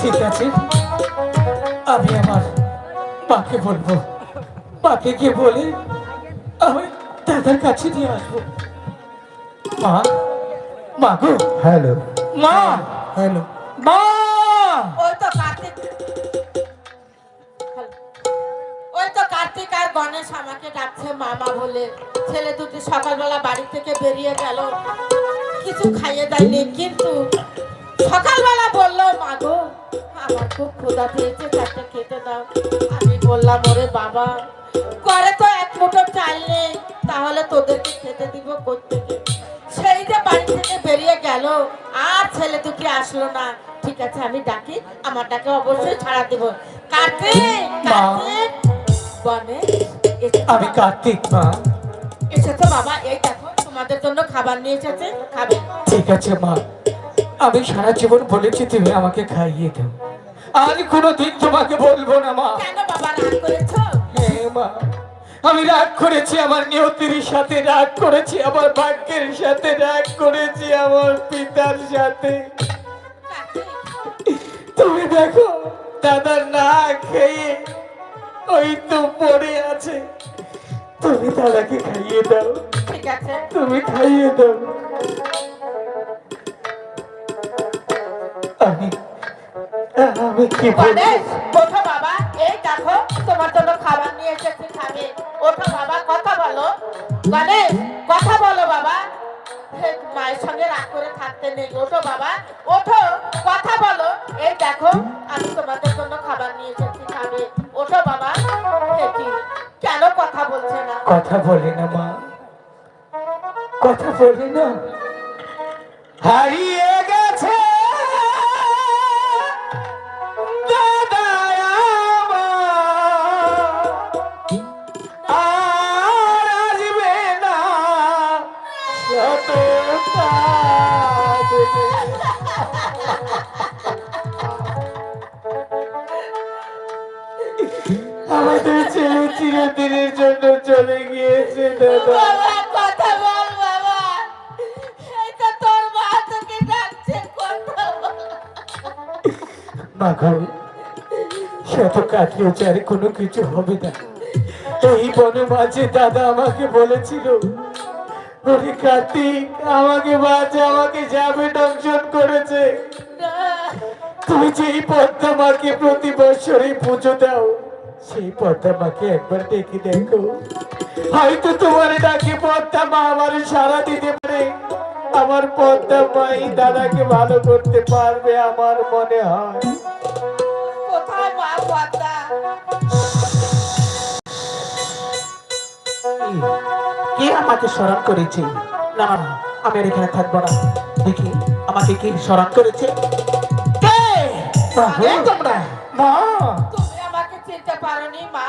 ঠিক আছে আমি আমার মাকে বলব। মাকে গিয়ে বলে আমি দাদার কাছে নিয়ে আসব। মা মা গো। হ্যালো। মা। হ্যালো। মা। ওই তো কার্তিক। ওই তো কার্তিক আর গণেশ আমাকে ডাকছে মামা বলে। ছেলে দুটি সকালবেলা বাড়ি থেকে বেরিয়ে গেল। কিছু খাইয়ে দেয়নি কিন্তু সকালবেলা বলল মা গো আমার খুব ক্ষুধা পেয়েছে চারটে খেতে দাও। আমি বললাম ওরে বাবা করে তো এক মুঠো চাল নেই তাহলে তোদেরকে খেতে দিব সেই যে বাড়ি থেকে বেরিয়ে গেল আর ছেলে দুটি আসলো না। ঠিক আছে আমি ডাকি আমার ডাকে অবশ্যই ছাড়া দিব। কার্তিক কার্তিক বনে আমি কার্তিক মা। এসেছ বাবা এই দেখো তোমাদের জন্য খাবার নিয়ে এসেছে খাবে। ঠিক আছে মা। আমি সারা জীবন বলেছি তুমি আমাকে খাইয়ে দাও। আর কোনোদিন তোমাকে বলব না মা। কেন বাবা রাগ করেছ? হ্যাঁ মা। আমি রাগ করেছি আমার নিয়তির সাথে রাগ করেছি আমার ভাগ্যের সাথে রাগ করেছি আমার পিতার সাথে। তুমি দেখো দাদা না খেয়ে ওই তো পড়ে আছে। তুমি দাদাকে খাইয়ে দাও। ঠিক আছে। তুমি খাইয়ে দাও। আমি আমি কি গণেশ বাবা এই দেখো তোমার জন্য খাবার নিয়ে এসেছি খাবে। ওঠো বাবা, কথা বলো। গণেশ কথা বলো বাবা। মায়ের সঙ্গে রাগ করে থাকতে নেই। ওঠো বাবা, ওঠো, কথা বলো। এই দেখো, আমি তোমাদের জন্য খাবার নিয়ে এসেছি খাবে। ওঠো বাবা কেন কথা বলছে না? কথা বলে না মা। কথা বলে না। হারিয়ে আমাদের ছেলে চিরদিনের জন্য চলে গিয়েছে দাদা। কথা বল বাবা। এই তোর মা তোকে ডাকছে কথা বল। মাঘ শত কাটলেও চার কোনো কিছু হবে না। এই বনে মাঝে দাদা আমাকে বলেছিল কার্তিক, আমাকে বাঁচা, আমাকে যাবে, দংশন করেছে। তুমি যে পদ্মা মাকে প্রতি বছরই পুজো দাও, সেই পদ্মা মাকে একবার ডেকে দেখো। হয়তো তোমার ডাকে পদ্মা মা আমার সারা দিতে পারে। আমার পদ্মা মাই দাদাকে ভালো করতে পারবে, আমার মনে হয়। কোথায় মা পদ্মা? কে আমাকে স্মরণ করেছে? না না না, আমি আর এখানে থাকব না। দেখি আমাকে কে স্মরণ করেছে? কে? কে তোমরা। মা তুমি আমাকে চিনতে পারোনি মা।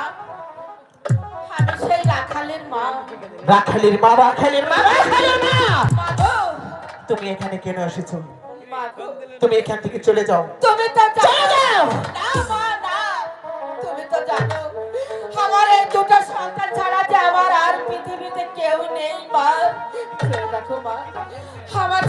আমি সেই রাখালের মা। রাখালির মা রাখালির মা। রাখালির মা! মা তুমি এখানে কেন এসেছ? তুমি এখান থেকে চলে যাও। তুমি তো চলে যাও। না মা। পৃথিবীতে কেউ নেই মা। দেখো মা। আমার